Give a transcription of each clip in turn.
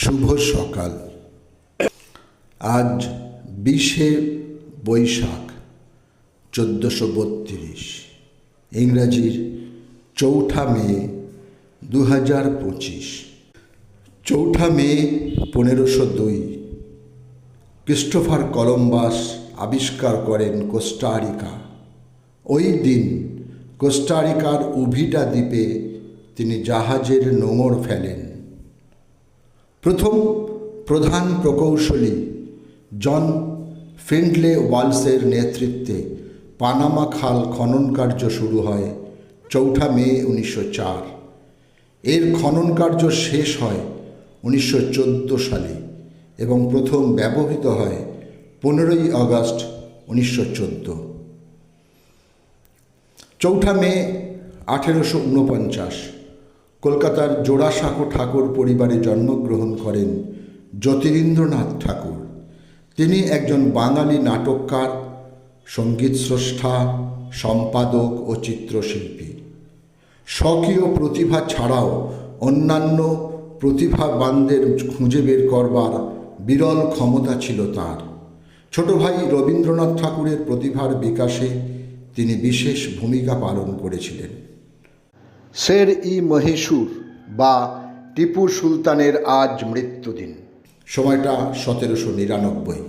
শুভ সকাল। আজ বিশে বৈশাখ, চোদ্দোশো বত্রিশ। ইংরাজির চৌঠা মে দু হাজার পঁচিশ। চৌঠা মে, পনেরোশো দুই। ক্রিস্টোফার কলম্বাস আবিষ্কার করেন কোস্টারিকা। ওই দিন কোস্টারিকার উভিটা দ্বীপে তিনি জাহাজের নোঙর ফেলেন। প্রথম প্রধান প্রকৌশলী জন ফিন্ডলে ওয়ালসের নেতৃত্বে পানামা খাল খনন কার্য শুরু হয় চৌঠা মে উনিশশো চার। এর খনন কার্য শেষ হয় উনিশশো চোদ্দ সালে এবং প্রথম ব্যবহৃত হয় পনেরোই আগস্ট উনিশশো চোদ্দ। চৌঠা মে আঠেরোশো উনপঞ্চাশ। কলকাতার জোড়াসাঁকো ঠাকুর পরিবারে জন্মগ্রহণ করেন জ্যোতিরিন্দ্রনাথ ঠাকুর। তিনি একজন বাঙালি নাটককার, সংগীত স্রষ্টা, সম্পাদক ও চিত্রশিল্পী। স্বকীয় প্রতিভা ছাড়াও অন্যান্য প্রতিভাবানদের খুঁজে বের করবার বিরল ক্ষমতা ছিল তার। ছোট ভাই রবীন্দ্রনাথ ঠাকুরের প্রতিভার বিকাশে তিনি বিশেষ ভূমিকা পালন করেছিলেন। শের ই মহীশূর বা টিপু সুলতানের আজ মৃত্যুদিন। সময়টা সতেরোশো নিরানব্বই।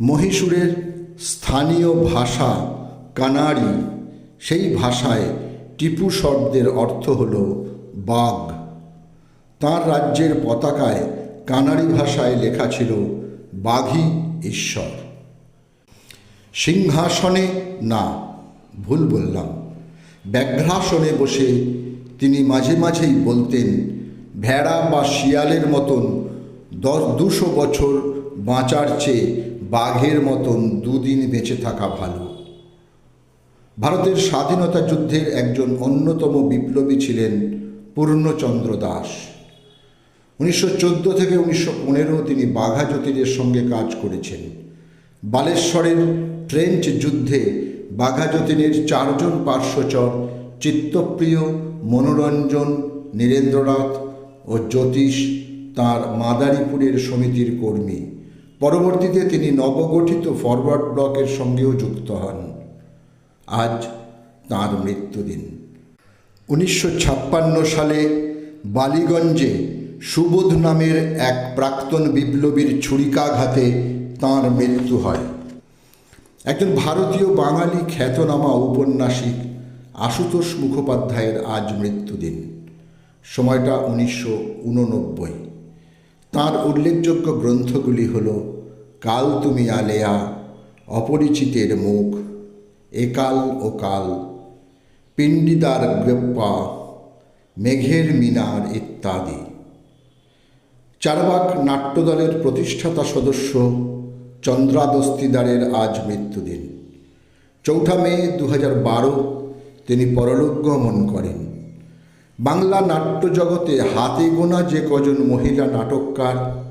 মহীশূরের স্থানীয় ভাষা কানাড়ি। সেই ভাষায় টিপু শব্দের অর্থ হল বাঘ। তার রাজ্যের পতাকায় কানাড়ি ভাষায় লেখা ছিল বাঘই ঈশ্বর। সিংহাসনে না, ভুল বললাম। ব্যাঘ্রাসনে বসে তিনি মাঝে মাঝেই বলতেন, ভেড়া বা শিয়ালের মতন দশ, দুশো বছর বাঁচার চেয়ে বাঘের মতন দুদিন বেঁচে থাকা ভালো। ভারতের স্বাধীনতা যুদ্ধের একজন অন্যতম বিপ্লবী ছিলেন পূর্ণচন্দ্র দাস। উনিশশো চোদ্দ থেকে উনিশশো পনেরো তিনি বাঘা জ্যোতিরের সঙ্গে কাজ করেছেন। বালেশ্বরের ট্রেঞ্চ যুদ্ধে বাঘা যতীনের চারজন পার্শ্বচর, চিত্তপ্রিয়, মনোরঞ্জন, নীরেন্দ্রনাথ ও জ্যোতিষ তাঁর মাদারীপুরের সমিতির কর্মী। পরবর্তীতে তিনি নবগঠিত ফরওয়ার্ড ব্লকের সঙ্গেও যুক্ত হন। আজ তাঁর মৃত্যুদিন। উনিশশো ছাপ্পান্ন সালে বালিগঞ্জে সুবোধ নামের এক প্রাক্তন বিপ্লবীর ছুরিকাঘাতে তাঁর মৃত্যু হয়। একজন ভারতীয় বাঙালি খ্যাতনামা ঔপন্যাসিক আশুতোষ মুখোপাধ্যায়ের আজ মৃত্যুদিন। সময়টা উনিশশো উননব্বই। তাঁর উল্লেখযোগ্য গ্রন্থগুলি হল কাল তুমি আলেয়া, অপরিচিতের মুখ একাল ও কাল, পিণ্ডিদার গ্রেপ্পা, মেঘের মিনার ইত্যাদি। চারবাক নাট্যদলের প্রতিষ্ঠাতা সদস্য চন্দ্রাদস্তিদারের আজ মৃত্যুদিন। চৌঠা মে দু বারো তিনি পরলোক গমন করেন। বাংলা নাট্য জগতে হাতে গোনা যে কজন মহিলা নাটককার,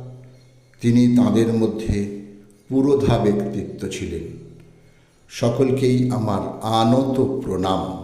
তিনি তাদের মধ্যে পুরোধা ব্যক্তিত্ব ছিলেন। সকলকেই আমার আনত প্রণাম।